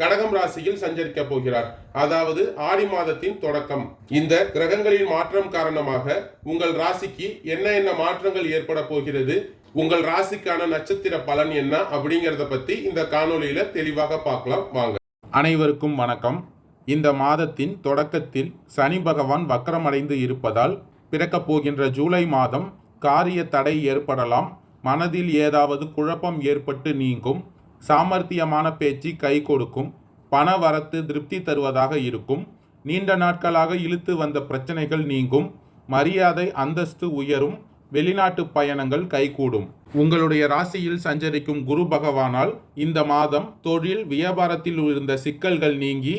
கடகம் ராசியில் சஞ்சரிக்க போகிறார். அதாவது ஆடி மாதத்தின் தொடக்கம். இந்த கிரகங்களின் மாற்றம் காரணமாக உங்கள் ராசிக்கு என்ன என்ன மாற்றங்கள் ஏற்பட போகிறது? உங்கள் ராசிக்கான நட்சத்திர பலன் என்ன? அப்படிங்கிறத பத்தி இந்த காணொலியில தெளிவாக பார்க்கலாம். வாங்க. அனைவருக்கும் வணக்கம். இந்த மாதத்தின் தொடக்கத்தில் சனி பகவான் வக்கரமடைந்து இருப்பதால் பிறக்கப் போகின்ற ஜூலை மாதம் காரிய தடை ஏற்படலாம். மனதில் ஏதாவது குழப்பம் ஏற்பட்டு நீங்கும். சாமர்த்தியமான பேச்சு கை கொடுக்கும் பண வரத்து திருப்தி தருவதாக இருக்கும் நீண்ட நாட்களாக இழுத்து வந்த பிரச்சனைகள் நீங்கும் மரியாதை அந்தஸ்து உயரும் வெளிநாட்டு பயணங்கள் கைகூடும். உங்களுடைய ராசியில் சஞ்சரிக்கும் குரு பகவானால் இந்த மாதம் தொழில் வியாபாரத்தில் இருந்த சிக்கல்கள் நீங்கி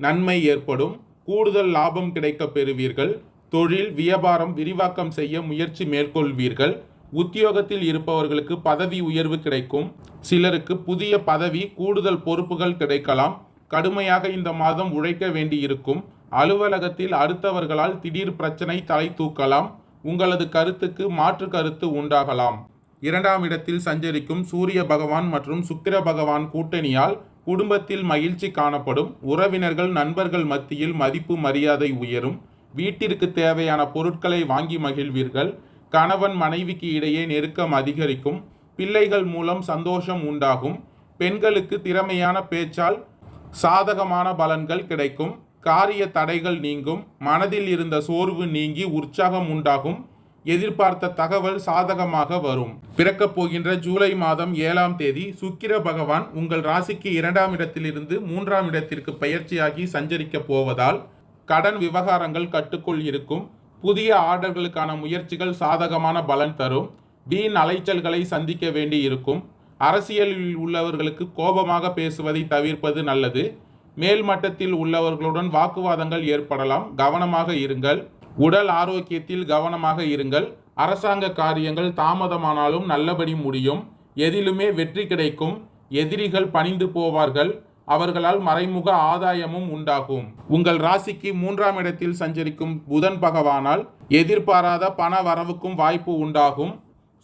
நன்மை ஏற்படும் கூடுதல் லாபம் கிடைக்கப் பெறுவீர்கள் தொழில் வியாபாரம் விரிவாக்கம் செய்ய முயற்சி மேற்கொள்வீர்கள் உத்தியோகத்தில் இருப்பவர்களுக்கு பதவி உயர்வு கிடைக்கும் சிலருக்கு புதிய பதவி கூடுதல் பொறுப்புகள் கிடைக்கலாம். கடுமையாக இந்த மாதம் உழைக்க வேண்டியிருக்கும். அலுவலகத்தில் அடுத்தவர்களால் திடீர் பிரச்சனை தலை தூக்கலாம். உங்களது கருத்துக்கு மாற்று கருத்து உண்டாகலாம். இரண்டாம் இடத்தில் சஞ்சரிக்கும் சூரிய பகவான் மற்றும் சுக்கிர பகவான் கூட்டணியால் குடும்பத்தில் மகிழ்ச்சி காணப்படும். உறவினர்கள் நண்பர்கள் மத்தியில் மதிப்பு மரியாதை உயரும். வீட்டிற்கு தேவையான பொருட்களை வாங்கி மகிழ்வீர்கள். கணவன் மனைவிக்கு இடையே நெருக்கம் அதிகரிக்கும். பிள்ளைகள் மூலம் சந்தோஷம் உண்டாகும். பெண்களுக்கு திறமையான பேச்சால் சாதகமான பலன்கள் கிடைக்கும். காரிய தடைகள் நீங்கும். மனதில் இருந்த சோர்வு நீங்கி உற்சாகம் உண்டாகும். எதிர்பார்த்த தகவல் சாதகமாக வரும். பிறக்கப் போகின்ற ஜூலை மாதம் ஏழாம் தேதி சுக்கிர பகவான் உங்கள் ராசிக்கு இரண்டாம் இடத்திலிருந்து மூன்றாம் இடத்திற்கு பயிற்சியாகி சஞ்சரிக்கப் போவதால் கடன் விவகாரங்கள் கட்டுக்குள் இருக்கும். புதிய ஆர்டர்களுக்கான முயற்சிகள் சாதகமான பலன் தரும். வீண் அலைச்சல்களை சந்திக்க வேண்டி இருக்கும் அரசியலில் உள்ளவர்களுக்கு கோபமாக பேசுவதை தவிர்ப்பது நல்லது. மேல்மட்டத்தில் உள்ளவர்களுடன் வாக்குவாதங்கள் ஏற்படலாம். கவனமாக இருங்கள். உடல் ஆரோக்கியத்தில் கவனமாக இருங்கள். அரசாங்க காரியங்கள் தாமதமானாலும் நல்லபடி முடியும். எதிலுமே வெற்றி கிடைக்கும். எதிரிகள் பணிந்து போவார்கள். அவர்களால் மறைமுக ஆதாயமும் உண்டாகும். உங்கள் ராசிக்கு மூன்றாம் இடத்தில் சஞ்சரிக்கும் புதன் பகவானால் எதிர்பாராத பண வரவுக்கும் வாய்ப்பு உண்டாகும்.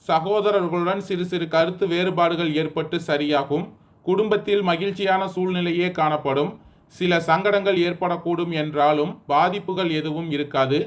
சகோதரர்களுடன் சிறு சிறு கருத்து வேறுபாடுகள் ஏற்பட்டு சரியாகும். குடும்பத்தில் மகிழ்ச்சியான சூழ்நிலையே காணப்படும். சில சங்கடங்கள் ஏற்படக்கூடும் என்றாலும் பாதிப்புகள் எதுவும் இருக்காது.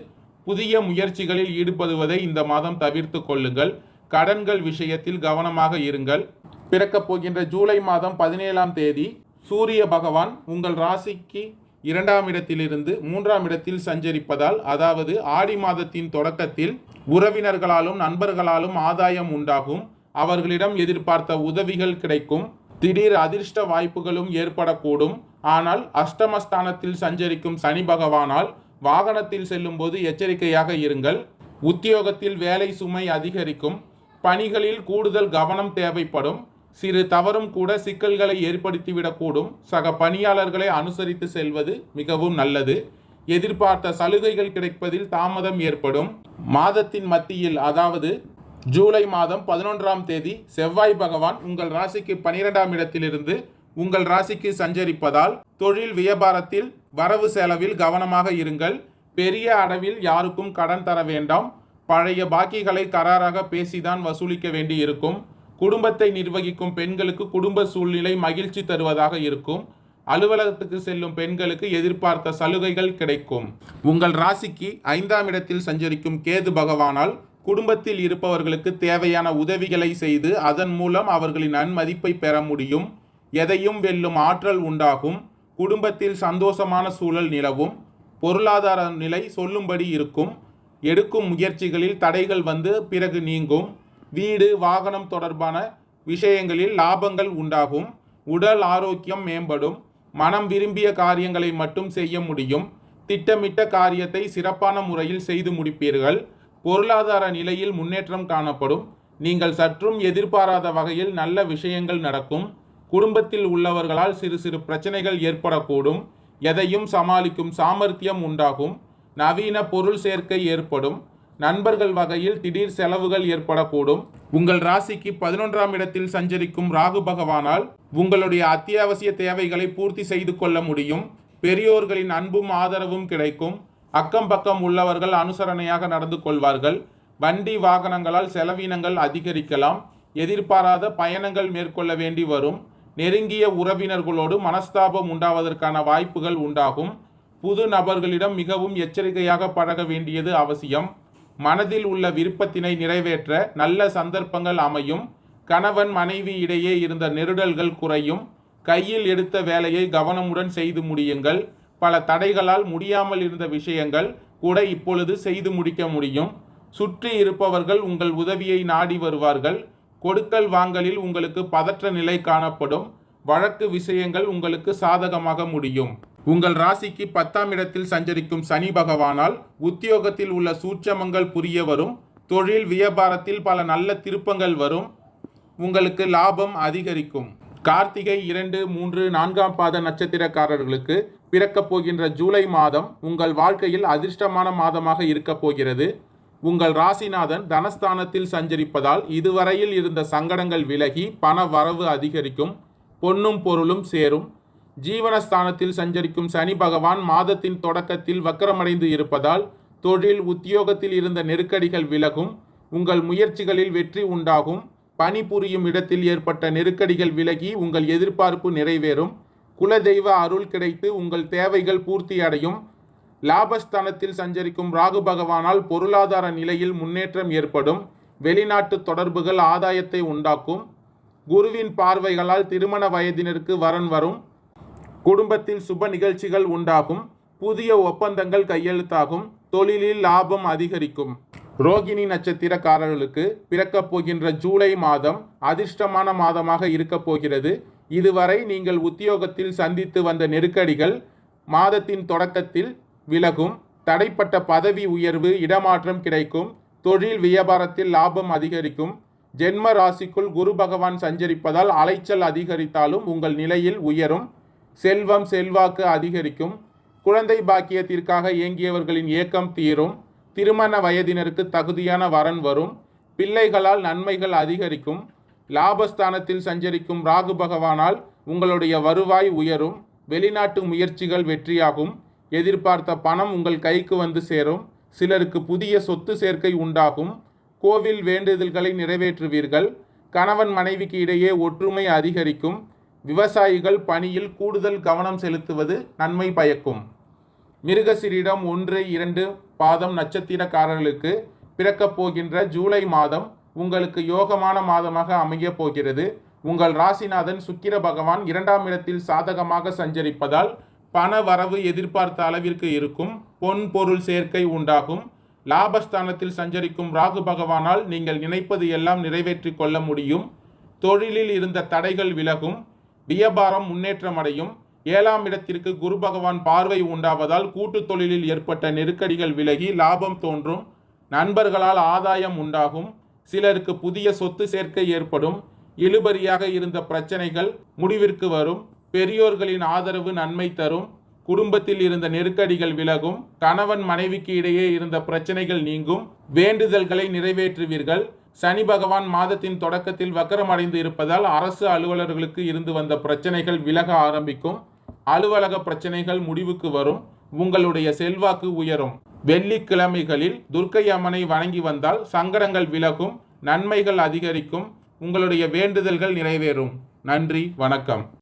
புதிய முயற்சிகளில் ஈடுபடுவதை இந்த மாதம் தவிர்த்து கொள்ளுங்கள். கடன்கள் விஷயத்தில் கவனமாக இருங்கள். பிறக்கப் போகின்ற ஜூலை மாதம் பதினேழாம் தேதி சூரிய பகவான் உங்கள் ராசிக்கு இரண்டாம் இடத்திலிருந்து மூன்றாம் இடத்தில் சஞ்சரிப்பதால் அதாவது ஆடி மாதத்தின் தொடக்கத்தில் உறவினர்களாலும் நண்பர்களாலும் ஆதாயம் உண்டாகும். அவர்களிடம் எதிர்பார்த்த உதவிகள் கிடைக்கும். திடீர் அதிர்ஷ்ட வாய்ப்புகளும் ஏற்படக்கூடும். ஆனால் அஷ்டமஸ்தானத்தில் சஞ்சரிக்கும் சனி பகவானால் வாகனத்தில் செல்லும்போது எச்சரிக்கையாக இருங்கள். உத்தியோகத்தில் வேலை சுமை அதிகரிக்கும். பணிகளில் கூடுதல் கவனம் தேவைப்படும். சிறு தவறும் கூட சிக்கல்களை ஏற்படுத்திவிடக்கூடும். சக பணியாளர்களை அனுசரித்து செல்வது மிகவும் நல்லது. எதிர்பார்த்த சலுகைகள் கிடைப்பதில் தாமதம் ஏற்படும். மாதத்தின் மத்தியில் அதாவது ஜூலை மாதம் பதினொன்றாம் தேதி செவ்வாய் பகவான் உங்கள் ராசிக்கு பனிரெண்டாம் இடத்திலிருந்து உங்கள் ராசிக்கு சஞ்சரிப்பதால் தொழில் வியாபாரத்தில் வரவு செலவில் கவனமாக இருங்கள். பெரிய அளவில் யாருக்கும் கடன் தர வேண்டாம். பழைய பாக்கிகளை கராராக பேசிதான் வசூலிக்க வேண்டி இருக்கும் குடும்பத்தை நிர்வகிக்கும் பெண்களுக்கு குடும்ப சூழ்நிலை மகிழ்ச்சி தருவதாக இருக்கும். அலுவலகத்துக்கு செல்லும் பெண்களுக்கு எதிர்பார்த்த சலுகைகள் கிடைக்கும். உங்கள் ராசிக்கு ஐந்தாம் இடத்தில் சஞ்சரிக்கும் கேது பகவானால் குடும்பத்தில் இருப்பவர்களுக்கு தேவையான உதவிகளை செய்து அதன் மூலம் அவர்களின் நன்மதிப்பை பெற முடியும். எதையும் வெல்லும் ஆற்றல் உண்டாகும். குடும்பத்தில் சந்தோஷமான சூழல் நிலவும். பொருளாதார நிலை சொல்லும்படி இருக்கும். எடுக்கும் முயற்சிகளில் தடைகள் வந்து பிறகு நீங்கும். வீடு வாகனம் தொடர்பான விஷயங்களில் லாபங்கள் உண்டாகும். உடல் ஆரோக்கியம் மேம்படும். மனம் விரும்பிய காரியங்களை மட்டும் செய்ய முடியும். திட்டமிட்ட காரியத்தை சிறப்பான முறையில் செய்து முடிப்பீர்கள். பொருளாதார நிலையில் முன்னேற்றம் காணப்படும். நீங்கள் சற்றும் எதிர்பாராத வகையில் நல்ல விஷயங்கள் நடக்கும். குடும்பத்தில் உள்ளவர்களால் சிறு சிறு பிரச்சனைகள் ஏற்படக்கூடும். எதையும் சமாளிக்கும் சாமர்த்தியம் உண்டாகும். நவீன பொருள் சேர்க்கை ஏற்படும். நண்பர்கள் வகையில் திடீர் செலவுகள் ஏற்படக்கூடும். உங்கள் ராசிக்கு பதினொன்றாம் இடத்தில் சஞ்சரிக்கும் ராகு பகவானால் உங்களுடைய அத்தியாவசிய தேவைகளை பூர்த்தி செய்து கொள்ள முடியும். பெரியோர்களின் அன்பும் ஆதரவும் கிடைக்கும். அக்கம் பக்கம் உள்ளவர்கள் அனுசரணையாக நடந்து கொள்வார்கள். வண்டி வாகனங்களால் செலவினங்கள் அதிகரிக்கலாம். எதிர்பாராத பயணங்கள் மேற்கொள்ள வேண்டி வரும். நெருங்கிய உறவினர்களோடு மனஸ்தாபம் உண்டாவதற்கான வாய்ப்புகள் உண்டாகும். புது நபர்களிடம் மிகவும் எச்சரிக்கையாக பழக வேண்டியது அவசியம். மனதில் உள்ள விருப்பத்தினை நிறைவேற்ற நல்ல சந்தர்ப்பங்கள் அமையும். கணவன் மனைவி இடையே இருந்த நெருடல்கள் குறையும். கையில் எடுத்த வேலையை கவனமுடன் செய்து முடியுங்கள். பல தடைகளால் முடியாமல் இருந்த விஷயங்கள் கூட இப்பொழுது செய்து முடிக்க முடியும். சுற்றி இருப்பவர்கள் உங்கள் உதவியை நாடி வருவார்கள். கொடுக்கல் வாங்கலில் உங்களுக்கு பதற்ற நிலை காணப்படும். வழக்கு விஷயங்கள் உங்களுக்கு சாதகமாக முடியும். உங்கள் ராசிக்கு பத்தாம் இடத்தில் சஞ்சரிக்கும் சனி பகவானால் உத்தியோகத்தில் உள்ள சூட்சமங்கள் புரிய வரும். தொழில் வியாபாரத்தில் பல நல்ல திருப்பங்கள் வரும். உங்களுக்கு லாபம் அதிகரிக்கும். கார்த்திகை இரண்டு மூன்று நான்காம் பாத நட்சத்திரக்காரர்களுக்கு பிறக்கப் போகின்ற ஜூலை மாதம் உங்கள் வாழ்க்கையில் அதிர்ஷ்டமான மாதமாக இருக்கப் போகிறது. உங்கள் ராசிநாதன் தனஸ்தானத்தில் சஞ்சரிப்பதால் இதுவரையில் இருந்த சங்கடங்கள் விலகி பண வரவு அதிகரிக்கும். பொன்னும் பொருளும் சேரும். ஜீவனஸ்தானத்தில் சஞ்சரிக்கும் சனி பகவான் மாதத்தின் தொடக்கத்தில் வக்கரமடைந்து இருப்பதால் தொழில் உத்தியோகத்தில் இருந்த நெருக்கடிகள் விலகும் உங்கள் முயற்சிகளில் வெற்றி உண்டாகும் பணிபுரியும் இடத்தில் ஏற்பட்ட நெருக்கடிகள் விலகி உங்கள் எதிர்பார்ப்பு நிறைவேறும் குலதெய்வ அருள் கிடைத்து உங்கள் தேவைகள் பூர்த்தி அடையும் லாபஸ்தானத்தில் சஞ்சரிக்கும் ராகு பகவானால் பொருளாதார நிலையில் முன்னேற்றம் ஏற்படும் வெளிநாட்டு தொடர்புகள் ஆதாயத்தை உண்டாக்கும் குருவின் பார்வைகளால் திருமண வயதினருக்கு வரன் வரும் குடும்பத்தில் சுப நிகழ்ச்சிகள் உண்டாகும் புதிய ஒப்பந்தங்கள் கையெழுத்தாகும் தொழிலில் லாபம் அதிகரிக்கும். ரோகிணி நட்சத்திரக்காரர்களுக்கு பிறக்கப் போகின்ற ஜூலை மாதம் அதிர்ஷ்டமான மாதமாக இருக்கப் போகிறது. இதுவரை நீங்கள் உத்தியோகத்தில் சந்தித்து வந்த நெருக்கடிகள் மாதத்தின் தொடக்கத்தில் விலகும் தடைப்பட்ட பதவி உயர்வு இடமாற்றம் கிடைக்கும் தொழில் வியாபாரத்தில் லாபம் அதிகரிக்கும் ஜென்ம ராசிக்குள் குரு பகவான் சஞ்சரிப்பதால் அலைச்சல் அதிகரித்தாலும் உங்கள் நிலையில் உயரும். செல்வம் செல்வாக்கு அதிகரிக்கும். குழந்தை பாக்கியத்திற்காக இயங்கியவர்களின் ஏக்கம் தீரும். திருமண வயதினருக்கு தகுதியான வரன் வரும். பிள்ளைகளால் நன்மைகள் அதிகரிக்கும். லாபஸ்தானத்தில் சஞ்சரிக்கும் ராகு பகவானால் உங்களுடைய வருவாய் உயரும். வெளிநாட்டு முயற்சிகள் வெற்றியாகும். எதிர்பார்த்த பணம் உங்கள் கைக்கு வந்து சேரும். சிலருக்கு புதிய சொத்து சேர்க்கை உண்டாகும். கோவில் வேண்டுதல்களை நிறைவேற்றுவீர்கள். கணவன் மனைவிக்கு இடையே ஒற்றுமை அதிகரிக்கும். விவசாயிகள் பணியில் கூடுதல் கவனம் செலுத்துவது நன்மை பயக்கும். மிருகசிரிடம் ஒன்று இரண்டு பாதம் நட்சத்திரக்காரர்களுக்கு பிறக்கப் போகின்ற ஜூலை மாதம் உங்களுக்கு யோகமான மாதமாக அமையப் போகிறது. உங்கள் ராசிநாதன் சுக்கிர பகவான் இரண்டாம் இடத்தில் சாதகமாக சஞ்சரிப்பதால் பண வரவு எதிர்பார்த்த அளவிற்கு இருக்கும். பொன் பொருள் சேர்க்கை உண்டாகும். லாபஸ்தானத்தில் சஞ்சரிக்கும் ராகு பகவானால் நீங்கள் நினைப்பது எல்லாம் நிறைவேற்றி கொள்ள முடியும். தொழிலில் இருந்த தடைகள் விலகும். வியாபாரம் முன்னேற்றமடையும். ஏழாம் இடத்திற்கு குரு பகவான் பார்வை உண்டாவதால் கூட்டு தொழிலில் ஏற்பட்ட நெருக்கடிகள் விலகி லாபம் தோன்றும். நண்பர்களால் ஆதாயம் உண்டாகும். சிலருக்கு புதிய சொத்து சேர்க்கை ஏற்படும். இழுபறியாக இருந்த பிரச்சனைகள் முடிவிற்கு வரும். பெரியோர்களின் ஆதரவு நன்மை தரும். குடும்பத்தில் இருந்த நெருக்கடிகள் விலகும். கணவன் மனைவிக்கு இடையே இருந்த பிரச்சனைகள் நீங்கும். வேண்டுதல்களை நிறைவேற்றுவீர்கள். சனி பகவான் மாதத்தின் தொடக்கத்தில் வக்கரமடைந்து இருப்பதால் அரசு அலுவலர்களுக்கு இருந்து வந்த பிரச்சனைகள் விலக ஆரம்பிக்கும். அலுவலக பிரச்சனைகள் முடிவுக்கு வரும். உங்களுடைய செல்வாக்கு உயரும். வெள்ளிக்கிழமைகளில் துர்க்கை அம்மனை வணங்கி வந்தால் சங்கடங்கள் விலகும். நன்மைகள் அதிகரிக்கும். உங்களுடைய வேண்டுதல்கள் நிறைவேறும். நன்றி. வணக்கம்.